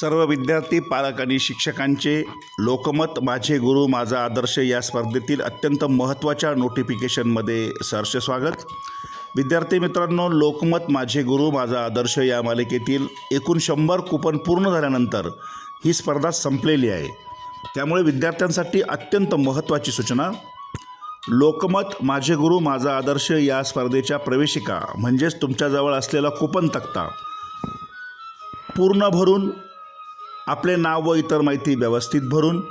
सर्व विद्यार्थी पालक आणि शिक्षकांचे लोकमत माझे गुरु माझा आदर्श या स्पर्धेतील अत्यंत महत्त्वाच्या नोटिफिकेशनमध्ये सहर्ष स्वागत. विद्यार्थी मित्रांनो लोकमत माझे गुरु माझा आदर्श या मालिकेतील एकूण शंभर कुपन पूर्ण झाल्यानंतर ही स्पर्धा संपलेली आहे. त्यामुळे विद्यार्थ्यांसाठी अत्यंत महत्त्वाची सूचना. लोकमत माझे गुरु माझा आदर्श या स्पर्धेच्या प्रवेशिका म्हणजेच तुमच्याजवळ असलेला कुपन तक्ता. पूर्ण भरून आपले नाव व इतर माहिती व्यवस्थित भरून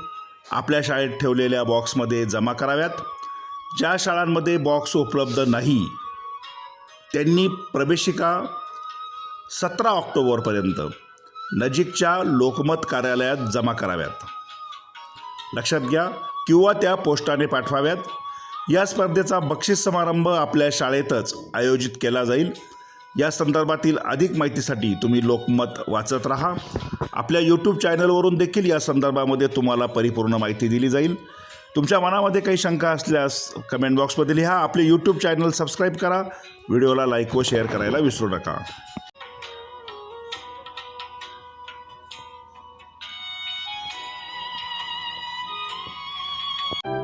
आपल्या शाळेत ठेवलेल्या बॉक्समध्ये जमा कराव्यात. ज्या शाळांमध्ये बॉक्स उपलब्ध नाही त्यांनी प्रवेशिका सतरा ऑक्टोबरपर्यंत नजीकच्या लोकमत कार्यालयात जमा कराव्यात. लक्षात घ्या किंवा त्या पोस्टाने पाठवाव्यात. या स्पर्धेचा बक्षीस समारंभ आपल्या शाळेतच आयोजित केला जाईल. या संदर्भातील अधिक माहितीसाठी तुम्ही लोकमत वाचत राहा. आपल्या यूट्यूब चॅनलवरून देखील या संदर्भामध्ये तुम्हाला परिपूर्ण माहिती दिली जाईल. तुमच्या मनामध्ये काही शंका असल्यास कमेंट बॉक्समध्ये लिहा. आपले यूट्यूब चॅनल सबस्क्राईब करा. व्हिडिओला लाईक व शेअर करायला विसरू नका. you